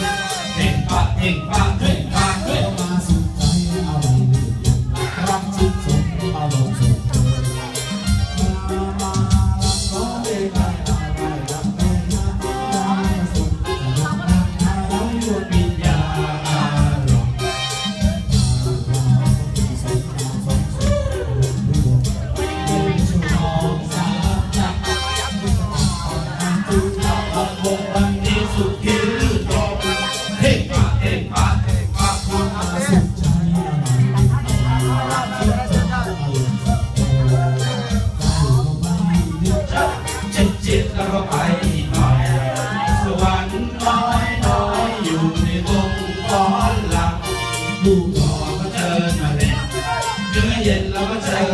Hip hop, hip hop, hip น้อยน้อยอยู่ในวงฟ้อนลำผู้ก่อก็เจอมาเล็กเนื้อเย็นเราก็เจอ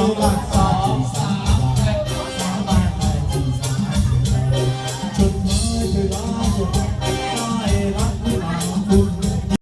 ao.